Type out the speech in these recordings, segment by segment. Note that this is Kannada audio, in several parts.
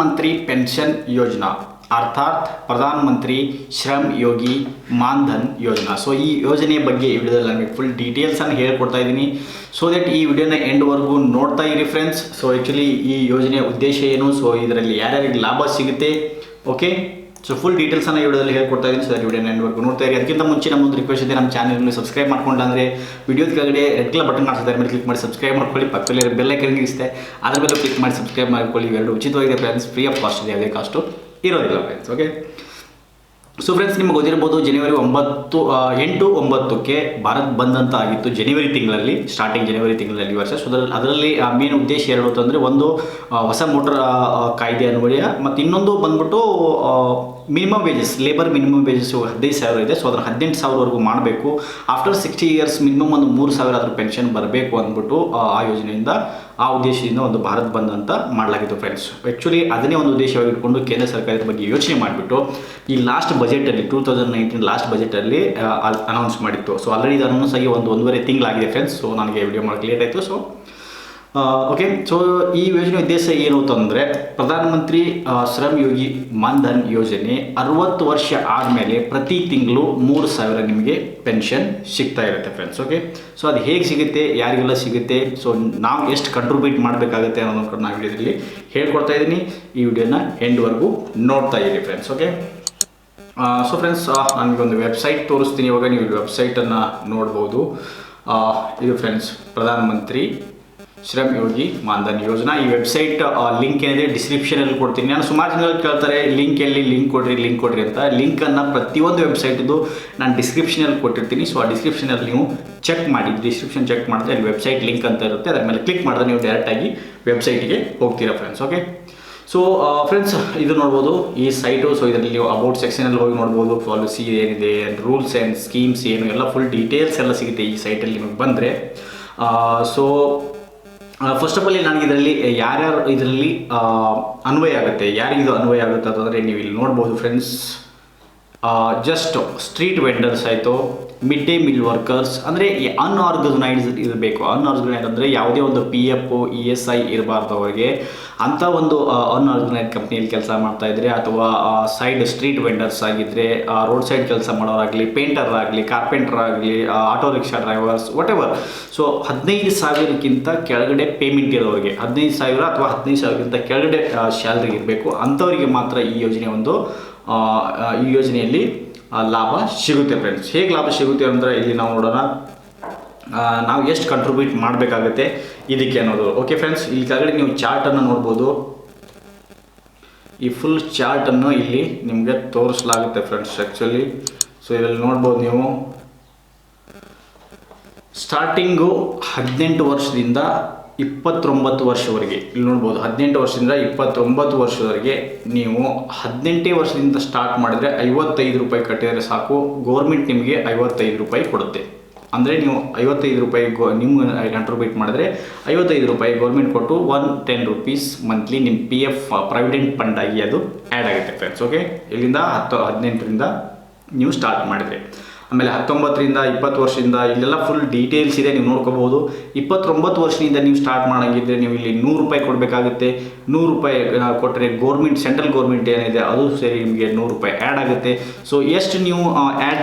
ಮಂತ್ರಿ ಪೆನ್ಷನ್ ಯೋಜನಾ, ಅರ್ಥಾತ್ ಪ್ರಧಾನ ಮಂತ್ರಿ ಶ್ರಮ್ ಯೋಗಿ ಮಾನ್ಧನ್ ಯೋಜನಾ. ಸೊ ಈ ಯೋಜನೆ ಬಗ್ಗೆ ಈ ವಿಡಿಯೋದಲ್ಲಿ ಫುಲ್ ಡೀಟೇಲ್ಸನ್ನು ಹೇಳ್ಕೊಡ್ತಾ ಇದ್ದೀನಿ. ಸೊ ದಟ್ ಈ ವಿಡಿಯೋನ ಎಂಡ್ವರೆಗೂ ನೋಡ್ತಾ ಇರಿ ಫ್ರೆಂಡ್ಸ್ ಸೊ ಆ್ಯಕ್ಚುಲಿ ಈ ಯೋಜನೆಯ ಉದ್ದೇಶ ಏನು? ಸೊ ಇದರಲ್ಲಿ ಯಾರ್ಯಾರಿಗೆ ಲಾಭ ಸಿಗುತ್ತೆ? ಓಕೆ ಸೊ ಫುಲ್ ಡೀಟೇಲ್ಸನ್ನು ಈ ವಿಡಿಯೋದಲ್ಲಿ ಹೇಳ್ಕೊಡ್ತಾ ಇದ್ದೀನಿ. ಸರ್ ವಿಡಿಯೋ ಎಂಡ್ವರೆಗೂ ನೋಡ್ತಾ ಇರಿ. ಅದಕ್ಕಿಂತ ಮುಂಚೆ ನಮ್ಮ ಒಂದು ರಿಕ್ವೆಸ್ಟ್ ಇದೆ, ನಮ್ಮ ಚಾನಲ್ನಲ್ಲಿ ಸಬ್ಸ್ಕ್ರೈಬ್ ಮಾಡ್ಕೊಂಡು ಅಂದರೆ ವಿಡಿಯೋದ ಕೆಳಗಡೆ ರೆಡ್ ಕಲರ್ ಬಟನ್ ಕಾಣಿಸುತ್ತೆ ಮೇಲೆ ಕ್ಲಿಕ್ ಮಾಡಿ ಸಬ್ಸ್ಕ್ರೈಬ್ ಮಾಡ್ಕೊಳ್ಳಿ. ಪಕ್ಕದಲ್ಲಿ ಬೆಲ್ ಐಕನ್ ಇರಿಸುತ್ತೆ ಅದ್ರ ಮೇಲೆ ಕ್ಲಿಕ್ ಮಾಡಿ ಸಬ್ಸ್ಕ್ರೈಬ್ ಮಾಡ್ಕೊಳ್ಳಿ. ಇವೆರಡು ಉಚಿತವಾಗಿದೆ ಫ್ರೆಂಡ್ಸ್ ಫ್ರೀ ಆಫ್ ಕಾಸ್ಟ್ ಇದೆ ಯಾವುದೇ ಕಾಸ್ಟು ಇರೋದಿಲ್ಲ ಫ್ರೆಂಡ್ಸ್ ಓಕೆ ಸೊ ಫ್ರೆಂಡ್ಸ್ ನಿಮಗೆ ಗೊತ್ತಿರ್ಬೋದು ಜನವರಿ ಒಂಬತ್ತು ಎಂಟು ಒಂಬತ್ತಕ್ಕೆ ಭಾರತ್ ಬಂದಂತ ಆಗಿತ್ತು ಜನವರಿ ತಿಂಗಳಲ್ಲಿ ಸ್ಟಾರ್ಟಿಂಗ್ ಜನವರಿ ತಿಂಗಳಲ್ಲಿ ವರ್ಷ. ಸೊ ಅದರಲ್ಲಿ ಅದರಲ್ಲಿ ಮೇನ್ ಉದ್ದೇಶ ಎರಡು ಅಂತಂದರೆ ಒಂದು ಹೊಸ ಮೋಟರ್ ಕಾಯ್ದೆ ಅನ್ವಯ ಮತ್ತು ಇನ್ನೊಂದು ಬಂದ್ಬಿಟ್ಟು minimum wages labour minimum wages ಹದಿನೈದು ಸಾವಿರ ಇದೆ. ಸೊ ಅದರ ಹದಿನೆಂಟು ಸಾವಿರವರೆಗೂ ಮಾಡಬೇಕು. ಆಫ್ಟರ್ ಸಿಕ್ಸ್ಟಿ ಇಯರ್ಸ್ ಮಿನಿಮಮ್ ಒಂದು ಮೂರು ಸಾವಿರ ಅದ್ರ ಪೆನ್ಷನ್ ಬರಬೇಕು ಅಂದ್ಬಿಟ್ಟು ಆ ಯೋಜನೆಯಿಂದ ಆ ಉದ್ದೇಶದಿಂದ ಒಂದು ಭಾರತ್ ಬಂದ್ ಅಂತ ಮಾಡಲಾಗಿತ್ತು ಫ್ರೆಂಡ್ಸ್ ಆ್ಯಕ್ಚುಲಿ ಅದನ್ನೇ ಒಂದು ಉದ್ದೇಶವಾಗಿ ಇಟ್ಕೊಂಡು ಕೇಂದ್ರ ಸರ್ಕಾರದ ಬಗ್ಗೆ ಯೋಚನೆ ಮಾಡಿಬಿಟ್ಟು ಈ ಲಾಸ್ಟ್ ಬಜೆಟಲ್ಲಿ ಟೂ ತೌಸಂಡ್ ನೈನ್ಟೀನ್ ಲಾಸ್ಟ್ ಬಜೆಟಲ್ಲಿ ಅನೌನ್ಸ್ ಮಾಡಿತ್ತು. ಸೊ ಆಲ್ರೆಡಿ ಇದು ಅನೌನ್ಸ್ ಆಗಿ ಒಂದು ಒಂದೂವರೆ ತಿಂಗಳಾಗಿದೆ ಫ್ರೆಂಡ್ಸ್ ಸೊ ನನಗೆ ವಿಡಿಯೋ ಮಾಡೋಕ್ಕೆ ಲೇಟ್ ಆಯಿತು. ಸೊ ಓಕೆ ಸೊ ಈ ಯೋಜನೆ ಉದ್ದೇಶ ಏನು ಅಂತಂದರೆ ಪ್ರಧಾನಮಂತ್ರಿ ಶ್ರಮ್ ಯೋಗಿ ಮಾನ್ಧನ್ ಯೋಜನೆ ಅರವತ್ತು ವರ್ಷ ಆದಮೇಲೆ ಪ್ರತಿ ತಿಂಗಳು ಮೂರು ಸಾವಿರ ನಿಮಗೆ ಪೆನ್ಷನ್ ಸಿಗ್ತಾ ಇರುತ್ತೆ ಫ್ರೆಂಡ್ಸ್ ಓಕೆ ಸೊ ಅದು ಹೇಗೆ ಸಿಗುತ್ತೆ, ಯಾರಿಗೆಲ್ಲ ಸಿಗುತ್ತೆ ಸೊ ನಾವು ಎಷ್ಟು ಕಂಟ್ರಿಬ್ಯೂಟ್ ಮಾಡಬೇಕಾಗುತ್ತೆ ಅನ್ನೋದನ್ನು ನಾನು ವಿಡಿಯೋದಲ್ಲಿ ಹೇಳ್ಕೊಡ್ತಾ ಇದ್ದೀನಿ. ಈ ವಿಡಿಯೋನ ಎಂಡ್ವರೆಗೂ ನೋಡ್ತಾ ಇರಿ ಫ್ರೆಂಡ್ಸ್ ಓಕೆ ಸೊ ಫ್ರೆಂಡ್ಸ್ ನನಗೊಂದು ವೆಬ್ಸೈಟ್ ತೋರಿಸ್ತೀನಿ, ಇವಾಗ ನೀವು ವೆಬ್ಸೈಟನ್ನು ನೋಡ್ಬೋದು. ಇದು ಫ್ರೆಂಡ್ಸ್ ಪ್ರಧಾನಮಂತ್ರಿ ಶ್ರಮ್ ಯೋಗಿ ಮಾನ್ಧನ್ ಯೋಜನಾ. ಈ ವೆಬ್ಸೈಟ್ ಲಿಂಕ್ ಏನಿದೆ ಡಿಸ್ಕ್ರಿಪ್ಷನಲ್ಲಿ ಕೊಡ್ತೀನಿ. ನಾನು ಸುಮಾರು ಜನ ಕೇಳ್ತಾರೆ ಲಿಂಕ್ ಎಲ್ಲಿ ಲಿಂಕ್ ಕೊಡ್ರಿ ಲಿಂಕ್ ಕೊಡ್ರಿ ಅಂತ. ಲಿಂಕನ್ನು ಪ್ರತಿಯೊಂದು ವೆಬ್ಸೈಟ್ದು ನಾನು ಡಿಸ್ಕ್ರಿಪ್ಷನಲ್ಲಿ ಕೊಟ್ಟಿರ್ತೀನಿ. ಸೊ ಆ ಡಿಸ್ಕ್ರಿಪ್ಷನಲ್ಲಿ ನೀವು ಚೆಕ್ ಮಾಡಿ ಡಿಸ್ಕ್ರಿಪ್ಷನ್ ಚೆಕ್ ಮಾಡಿದ್ರೆ ಅಲ್ಲಿ ವೆಬ್ಸೈಟ್ ಲಿಂಕ್ ಅಂತ ಇರುತ್ತೆ. ಅದ್ರ ಮೇಲೆ ಕ್ಲಿಕ್ ಮಾಡಿದ್ರೆ ನೀವು ಡೈರೆಕ್ಟಾಗಿ ವೆಬ್ಸೈಟಿಗೆ ಹೋಗ್ತೀರಾ ಫ್ರೆಂಡ್ಸ್ ಓಕೆ ಸೊ ಫ್ರೆಂಡ್ಸ್ ಇದು ನೋಡ್ಬೋದು. ಈ ಸೈಟು ಸೊ ಇದರಲ್ಲಿ ನೀವು ಅಬೌಟ್ ಸೆಕ್ಷನಲ್ಲಿ ಹೋಗಿ ನೋಡ್ಬೋದು. ಪಾಲಿಸಿ ಏನಿದೆ ರೂಲ್ಸ್ ಆ್ಯಂಡ್ ಸ್ಕೀಮ್ಸ್ ಏನು, ಎಲ್ಲ ಫುಲ್ ಡೀಟೇಲ್ಸ್ ಎಲ್ಲ ಸಿಗುತ್ತೆ ಈ ಸೈಟಲ್ಲಿ ನಿಮಗೆ ಬಂದರೆ. ಸೊ ಫಸ್ಟ್ ಆಫ್ ಆಲ್ ನನಗೆ ಇದರಲ್ಲಿ ಯಾರ್ಯಾರು ಇದರಲ್ಲಿ ಅನ್ವಯ ಆಗುತ್ತೆ ಯಾರಿಗೆ ಇದು ಅನ್ವಯ ಆಗುತ್ತೆ ಅಂತಂದರೆ ನೀವು ಇಲ್ಲಿ ನೋಡ್ಬೋದು ಫ್ರೆಂಡ್ಸ್ ಜಸ್ಟ್ ಸ್ಟ್ರೀಟ್ ವೆಂಡರ್ಸ್ ಆಯಿತು ಮಿಡ್ ಡೇ ಮಿಲ್ ವರ್ಕರ್ಸ್ ಅಂದರೆ ಅನ್ಆರ್ಗನೈಸ್ಡ್ ಇರಬೇಕು. ಅನ್ಆರ್ಗನೈಸ್ ಅಂದರೆ ಯಾವುದೇ ಒಂದು P F E S I ಇರಬಾರ್ದು ಅವರಿಗೆ. ಅಂಥ ಒಂದು ಅನ್ಆರ್ಗನೈಸ್ಡ್ ಕಂಪ್ನಿಯಲ್ಲಿ ಕೆಲಸ ಮಾಡ್ತಾ ಇದ್ರೆ ಅಥವಾ ಸೈಡ್ ಸ್ಟ್ರೀಟ್ ವೆಂಡರ್ಸ್ ಆಗಿದ್ದರೆ ರೋಡ್ ಸೈಡ್ ಕೆಲಸ ಮಾಡೋರಾಗಲಿ ಪೇಂಟರ್ ಆಗಲಿ ಕಾರ್ಪೆಂಟರ್ ಆಗಲಿ auto rickshaw drivers whatever so ಹದಿನೈದು ಸಾವಿರಕ್ಕಿಂತ ಕೆಳಗಡೆ ಪೇಮೆಂಟ್ ಇರೋರಿಗೆ ಹದಿನೈದು ಸಾವಿರ ಅಥವಾ ಹದಿನೈದು ಸಾವಿರಕ್ಕಿಂತ ಕೆಳಗಡೆ ಸ್ಯಾಲ್ರಿ ಇರಬೇಕು. ಅಂಥವರಿಗೆ ಮಾತ್ರ ಈ ಯೋಜನೆ ಒಂದು ಈ ಯೋಜನೆಯಲ್ಲಿ ಲಾಭ ಸಿಗುತ್ತೆ ಫ್ರೆಂಡ್ಸ್ ಹೇಗೆ ಲಾಭ ಸಿಗುತ್ತೆ ಅಂದರೆ ಇಲ್ಲಿ ನಾವು ನೋಡೋಣ. ನಾವು ಎಷ್ಟು ಕಂಟ್ರಿಬ್ಯೂಟ್ ಮಾಡಬೇಕಾಗುತ್ತೆ ಇದಕ್ಕೆ ಅನ್ನೋದು. ಓಕೆ ಫ್ರೆಂಡ್ಸ್ ಕೆಳಗಡೆ ನೀವು ಚಾರ್ಟನ್ನು ನೋಡ್ಬೋದು. ಈ ಫುಲ್ ಚಾರ್ಟನ್ನು ಇಲ್ಲಿ ನಿಮಗೆ ತೋರಿಸಲಾಗುತ್ತೆ ಫ್ರೆಂಡ್ಸ್ ಆ್ಯಕ್ಚುಲಿ ಸೊ ಇದರಲ್ಲಿ ನೋಡ್ಬೋದು ನೀವು. ಸ್ಟಾರ್ಟಿಂಗು ಹದಿನೆಂಟು ವರ್ಷದಿಂದ ಇಪ್ಪತ್ತೊಂಬತ್ತು ವರ್ಷವರೆಗೆ. ಇಲ್ಲಿ ನೋಡ್ಬೋದು, ಹದಿನೆಂಟು ವರ್ಷದಿಂದ ಇಪ್ಪತ್ತೊಂಬತ್ತು ವರ್ಷದವರೆಗೆ ನೀವು ಹದಿನೆಂಟೇ ವರ್ಷದಿಂದ ಸ್ಟಾರ್ಟ್ ಮಾಡಿದರೆ ಐವತ್ತೈದು ರೂಪಾಯಿ ಕಟ್ಟಿದರೆ ಸಾಕು ಗೌರ್ಮೆಂಟ್ ನಿಮಗೆ ಐವತ್ತೈದು ರೂಪಾಯಿ ಕೊಡುತ್ತೆ. ಅಂದರೆ ನೀವು ಐವತ್ತೈದು ರೂಪಾಯಿ ಗೋ ನಿಮ್ಮ ಕಂಟ್ರಿಬ್ಯೂಟ್ ಮಾಡಿದ್ರೆ ಐವತ್ತೈದು ರೂಪಾಯಿ ಗೌರ್ಮೆಂಟ್ ಕೊಟ್ಟು ಒನ್ ಟೆನ್ ರುಪೀಸ್ ಮಂತ್ಲಿ ನಿಮ್ಮ ಪಿ ಎಫ್ ಪ್ರಾವಿಡೆಂಟ್ ಫಂಡ್ ಆಗಿ ಅದು ಆ್ಯಡ್ ಆಗುತ್ತೆ ಫ್ರೆಂಡ್ಸ್ ಓಕೆ ಇಲ್ಲಿಂದ ಹತ್ತು, ಹದಿನೆಂಟರಿಂದ ನೀವು ಸ್ಟಾರ್ಟ್ ಮಾಡಿದ್ರೆ. ಆಮೇಲೆ ಹತ್ತೊಂಬತ್ತರಿಂದ ಇಪ್ಪತ್ತು ವರ್ಷದಿಂದ ಇಲ್ಲೆಲ್ಲ ಫುಲ್ ಡೀಟೇಲ್ಸ್ ಇದೆ, ನೀವು ನೋಡ್ಕೋಬೋದು ಇಪ್ಪತ್ತೊಂಬತ್ತು ವರ್ಷದಿಂದ ನೀವು ಸ್ಟಾರ್ಟ್ ಮಾಡೋಂಗಿದ್ರೆ ನೀವು ಇಲ್ಲಿ ನೂರು ರೂಪಾಯಿ ಕೊಡಬೇಕಾಗುತ್ತೆ. ನೂರು ರೂಪಾಯಿ ಕೊಟ್ಟರೆ ಗೌರ್ಮೆಂಟ್ ಸೆಂಟ್ರಲ್ ಗೌರ್ಮೆಂಟ್ ಏನಿದೆ, ಅದು ಸೇರಿ ನಿಮಗೆ ನೂರು ರೂಪಾಯಿ ಆ್ಯಡ್ ಆಗುತ್ತೆ. ಸೊ ಎಷ್ಟು ನೀವು ಆ್ಯಡ್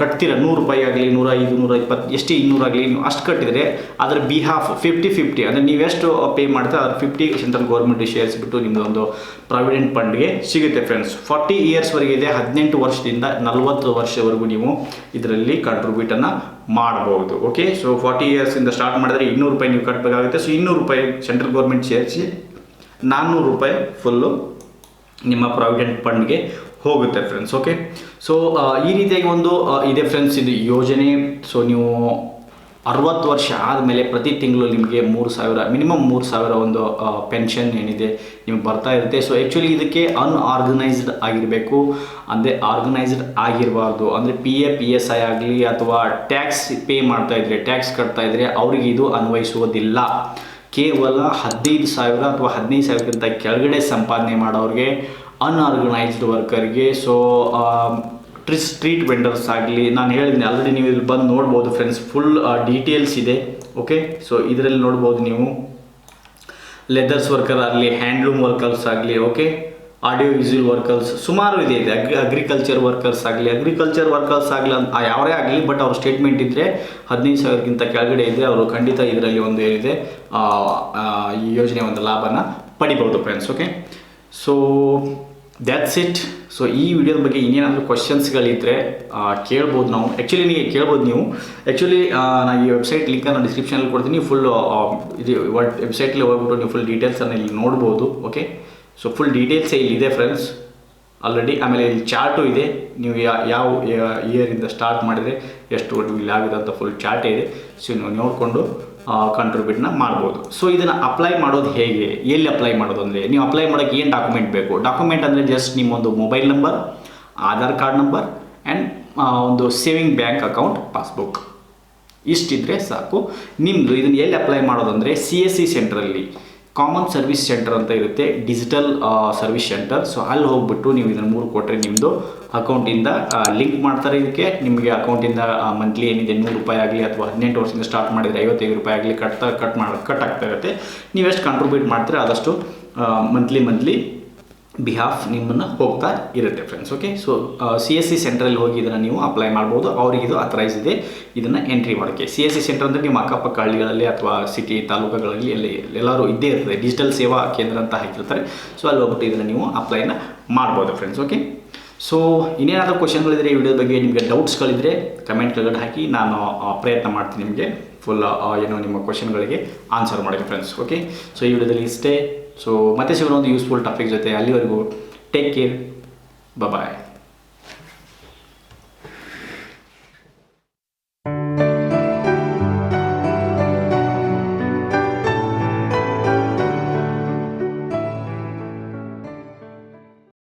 ಕಟ್ತೀರ? ನೂರು ರೂಪಾಯಿ ಆಗಲಿ, ನೂರ ಐದು, ನೂರ ಇಪ್ಪತ್ತು, ಎಷ್ಟು ಇನ್ನೂರಾಗಲಿ ನೀವು ಅಷ್ಟು ಕಟ್ಟಿದರೆ ಅದರ ಬಿಹಾಫ್ ಫಿಫ್ಟಿ ಫಿಫ್ಟಿ ಅಂದರೆ ನೀವೆಷ್ಟು ಪೇ ಮಾಡ್ತಾ ಅದ್ರ ಫಿಫ್ಟಿ ಸೆಂಟ್ರಲ್ ಗೌರ್ಮೆಂಟ್ ಸೇರಿಸ್ಬಿಟ್ಟು ನಿಮ್ಮದೊಂದು ಪ್ರಾವಿಡೆಂಟ್ ಫಂಡ್ಗೆ ಸಿಗುತ್ತೆ ಫ್ರೆಂಡ್ಸ್ ಫಾರ್ಟಿ ಇಯರ್ಸ್ವರೆಗೆ ಇದೆ, ಹದಿನೆಂಟು ವರ್ಷದಿಂದ ನಲವತ್ತು ವರ್ಷವರೆಗೂ ನೀವು ಇದರಲ್ಲಿ ಕಂಟ್ರಿಬ್ಯೂಟನ್ನು ಮಾಡಬಹುದು ಓಕೆ ಸೊ ಫಾರ್ಟಿ ಇಯರ್ಸಿಂದ ಸ್ಟಾರ್ಟ್ ಮಾಡಿದ್ರೆ ಇನ್ನೂರು ರೂಪಾಯಿ ನೀವು ಕಟ್ಟಬೇಕಾಗುತ್ತೆ ಸೊ ಇನ್ನೂರು ರೂಪಾಯಿ ಸೆಂಟ್ರಲ್ ಗೌರ್ಮೆಂಟ್ ಸೇರಿಸಿ ನಾನ್ನೂರು ರೂಪಾಯಿ ಫುಲ್ಲು ನಿಮ್ಮ ಪ್ರಾವಿಡೆಂಟ್ ಫಂಡ್ಗೆ ಹೋಗುತ್ತೆ ಫ್ರೆಂಡ್ಸ್ ಓಕೆ ಸೊ ಈ ರೀತಿಯಾಗಿ ಒಂದು ಇದೆ ಫ್ರೆಂಡ್ಸ್ ಇದು ಯೋಜನೆ. ಸೊ ನೀವು ಅರವತ್ತು ವರ್ಷ ಆದಮೇಲೆ ಪ್ರತಿ ತಿಂಗಳು ನಿಮಗೆ ಮೂರು ಸಾವಿರ, ಮಿನಿಮಮ್ ಮೂರು ಸಾವಿರ ಒಂದು ಪೆನ್ಷನ್ ಏನಿದೆ ನಿಮ್ಗೆ ಬರ್ತಾ ಇರುತ್ತೆ. ಸೊ ಆ್ಯಕ್ಚುಲಿ ಇದಕ್ಕೆ ಅನ್ಆರ್ಗನೈಸ್ಡ್ ಆಗಿರಬೇಕು. ಅಂದರೆ ಆರ್ಗನೈಸ್ಡ್ ಆಗಿರಬಾರ್ದು. ಅಂದರೆ P A P S I ಆಗಲಿ ಅಥವಾ ಟ್ಯಾಕ್ಸ್ ಪೇ ಮಾಡ್ತಾ ಇದ್ರೆ ಟ್ಯಾಕ್ಸ್ ಕಟ್ತಾ ಇದ್ರೆ ಅವ್ರಿಗೆ ಇದು ಅನ್ವಯಿಸುವುದಿಲ್ಲ. ಕೇವಲ ಹದಿನೈದು ಸಾವಿರ ಅಥವಾ ಹದಿನೈದು ಸಾವಿರಕ್ಕಿಂತ ಕೆಳಗಡೆ ಸಂಪಾದನೆ ಮಾಡೋರಿಗೆ ಅನ್ಆರ್ಗನೈಸ್ಡ್ ವರ್ಕರ್ಗೆ ಸೊ ಟ್ರಿ ಸ್ಟ್ರೀಟ್ ವೆಂಡರ್ಸ್ ಆಗಲಿ, ನಾನು ಹೇಳಿದ್ದೀನಿ ಆಲ್ರೆಡಿ ನೀವು ಇಲ್ಲಿ ಬಂದು ನೋಡ್ಬೋದು ಫ್ರೆಂಡ್ಸ್ ಫುಲ್ ಡೀಟೇಲ್ಸ್ ಇದೆ ಓಕೆ ಸೊ ಇದರಲ್ಲಿ ನೋಡ್ಬೋದು ನೀವು. ಲೆದರ್ಸ್ ವರ್ಕರ್ ಆಗಲಿ ಹ್ಯಾಂಡ್ಲೂಮ್ ವರ್ಕರ್ಸ್ ಆಗಲಿ ಓಕೆ ಆಡಿಯೋ ವಿಸುವಲ್ ವರ್ಕರ್ಸ್ ಸುಮಾರು ಇದೆ ಇದೆ. ಅಗ್ರಿ ಅಗ್ರಿಕಲ್ಚರ್ ವರ್ಕರ್ಸ್ ಆಗಲಿ ಅಗ್ರಿಕಲ್ಚರ್ ವರ್ಕರ್ಸ್ ಆಗಲಿ ಅಂತ ಯಾವರೇ ಆಗಲಿ ಬಟ್ ಅವ್ರ ಸ್ಟೇಟ್ಮೆಂಟ್ ಇದ್ದರೆ ಹದಿನೈದು ಸಾವಿರಕ್ಕಿಂತ ಕೆಳಗಡೆ ಇದ್ದರೆ ಅವರು ಖಂಡಿತ ಇದರಲ್ಲಿ ಒಂದು ಏನಿದೆ ಈ ಯೋಜನೆ ಒಂದು ಲಾಭನ ಪಡಿಬೋದು friends okay so that's it so ಈ ವಿಡಿಯೋದ ಬಗ್ಗೆ ಇನ್ನೇನಾದರೂ ಕ್ವಶನ್ಸ್ಗಳಿದ್ದರೆ ಕೇಳ್ಬೋದು ನಾವು. ಆ್ಯಕ್ಚುಲಿ ನೀವು ಕೇಳ್ಬೋದು ನೀವು. ಆ್ಯಕ್ಚುಲಿ ನಾನು ಈ ವೆಬ್ಸೈಟ್ ಲಿಂಕನ್ನು ಡಿಸ್ಕ್ರಿಪ್ಷನಲ್ಲಿ ಕೊಡ್ತೀನಿ. ಫುಲ್ ಇದು ವೆಬ್ಸೈಟಲ್ಲಿ ಹೋಗ್ಬಿಟ್ಟು ನೀವು ಫುಲ್ ಡೀಟೇಲ್ಸನ್ನು ಇಲ್ಲಿ ನೋಡ್ಬೋದು ಓಕೆ ಸೊ ಫುಲ್ ಡೀಟೇಲ್ಸೇ ಇಲ್ಲಿದೆ ಫ್ರೆಂಡ್ಸ್ ಆಲ್ರೆಡಿ ಆಮೇಲೆ ಇಲ್ಲಿ ಚಾರ್ಟು ಇದೆ. ನೀವು ಯಾವ ಇಯರಿಂದ ಸ್ಟಾರ್ಟ್ ಮಾಡಿದರೆ, ಎಷ್ಟು ಇಲ್ಲಿ ಆಗಿದೆ ಅಂತ ಫುಲ್ ಚಾರ್ಟೇ ಇದೆ. ಸೊ ನೀವು ನೋಡಿಕೊಂಡು ಕಂಟ್ರಿಬ್ಯೂಟ್ನ ಮಾಡ್ಬೋದು. ಸೊ ಇದನ್ನು ಅಪ್ಲೈ ಮಾಡೋದು ಹೇಗೆ? ಎಲ್ಲಿ ಅಪ್ಲೈ ಮಾಡೋದು ಅಂದರೆ, ನೀವು ಅಪ್ಲೈ ಮಾಡೋಕ್ಕೆ ಏನು ಡಾಕ್ಯುಮೆಂಟ್ ಬೇಕು? ಡಾಕ್ಯುಮೆಂಟ್ ಅಂದರೆ ಜಸ್ಟ್ ನಿಮ್ಮೊಂದು mobile number Aadhaar card number and ಒಂದು ಸೇವಿಂಗ್ ಬ್ಯಾಂಕ್ ಅಕೌಂಟ್ ಪಾಸ್ಬುಕ್ ಇಷ್ಟಿದ್ರೆ ಸಾಕು. ನಿಮ್ಮದು ಇದನ್ನು ಎಲ್ಲಿ ಅಪ್ಲೈ ಮಾಡೋದಂದರೆ ಸಿ ಎಸ್ ಸಿ ಸೆಂಟ್ರಲ್ಲಿ ಕಾಮನ್ ಸರ್ವಿಸ್ ಸೆಂಟರ್ ಅಂತ ಇರುತ್ತೆ, ಡಿಜಿಟಲ್ ಸರ್ವಿಸ್ ಸೆಂಟರ್. ಸೊ ಅಲ್ಲಿ ಹೋಗ್ಬಿಟ್ಟು ನೀವು ಇದನ್ನು ಮೂರು ಕೊಟ್ಟರೆ ನಿಮ್ಮದು ಅಕೌಂಟಿಂದ ಲಿಂಕ್ ಮಾಡ್ತಾರೆ ಇದಕ್ಕೆ. ನಿಮಗೆ ಅಕೌಂಟಿಂದ ಮಂತ್ಲಿ ಏನಿದೆ, ನೂರು ರೂಪಾಯಿ ಆಗಲಿ ಅಥವಾ ಹದಿನೆಂಟು ವರ್ಷದಿಂದ ಸ್ಟಾರ್ಟ್ ಮಾಡಿದರೆ ಐವತ್ತೈದು ರೂಪಾಯಿ ಆಗಲಿ ಕಟ್ತಾ, ಕಟ್ ಮಾಡಿ, ಕಟ್ ಆಗ್ತಾ ಇರುತ್ತೆ. ನೀವು ಎಷ್ಟು ಕಾಂಟ್ರಿಬ್ಯೂಟ್ ಮಾಡ್ತೀರಾ, ಆದಷ್ಟು ಮಂತ್ಲಿ ಮಂತ್ಲಿ ಬಿಹಾಫ್ ನಿಮ್ಮನ್ನು ಹೋಗ್ತಾ ಇರುತ್ತೆ friends okay so C S C ಸೆಂಟ್ರಲ್ಲಿ ಹೋಗಿ ಇದನ್ನು ನೀವು ಅಪ್ಲೈ ಮಾಡ್ಬೋದು. ಅವ್ರಿಗೆ ಇದು ಅಥರೈಸ್ ಇದೆ. ಇದನ್ನು ಎಂಟ್ರಿ ಮಾಡೋಕ್ಕೆ ಸಿ ಎಸ್ ಸಿ ಸೆಂಟರ್ ಅಂದರೆ ನಿಮ್ಮ ಅಕ್ಕಪಕ್ಕ ಹಳ್ಳಿಗಳಲ್ಲಿ ಅಥವಾ ಸಿಟಿ ತಾಲೂಕುಗಳಲ್ಲಿ ಎಲ್ಲಿ ಎಲ್ಲರೂ ಇದ್ದೇ ಇರ್ತದೆ. ಡಿಜಿಟಲ್ ಸೇವಾ ಕೇಂದ್ರ ಅಂತ ಹಾಕಿರ್ತಾರೆ. ಸೊ ಅಲ್ಲಿ ಹೋಗ್ಬಿಟ್ಟು ಇದನ್ನು ನೀವು ಅಪ್ಲೈನ ಮಾಡ್ಬೋದು ಫ್ರೆಂಡ್ಸ್ ಓಕೆ ಸೊ ಇನ್ನೇನಾದರೂ ಕ್ವಶನ್ಗಳಿದ್ರೆ ಈ ವಿಡಿಯೋ ಬಗ್ಗೆ ನಿಮಗೆ ಡೌಟ್ಸ್ಗಳಿದ್ರೆ ಕಮೆಂಟ್ ಕೆಳಗಡೆ ಹಾಕಿ. ನಾನು ಪ್ರಯತ್ನ ಮಾಡ್ತೀನಿ ನಿಮಗೆ. ಫುಲ್ ಏನು ನಿಮ್ಮ ಕ್ವಶನ್ಗಳಿಗೆ ಆನ್ಸರ್ ಮಾಡೋಕ್ಕೆ ಫ್ರೆಂಡ್ಸ್ ಓಕೆ ಸೊ ಈ ವಿಡಿಯೋದಲ್ಲಿ ಇಷ್ಟೇ. ಸೊ ಮತ್ತೆ ಸಿಗೋಣ ಒಂದು ಯೂಸ್ಫುಲ್ ಟಾಪಿಕ್ ಜೊತೆ. ಅಲ್ಲಿವರೆಗೂ ಟೇಕ್ ಕೇರ್ ಬಾಯ್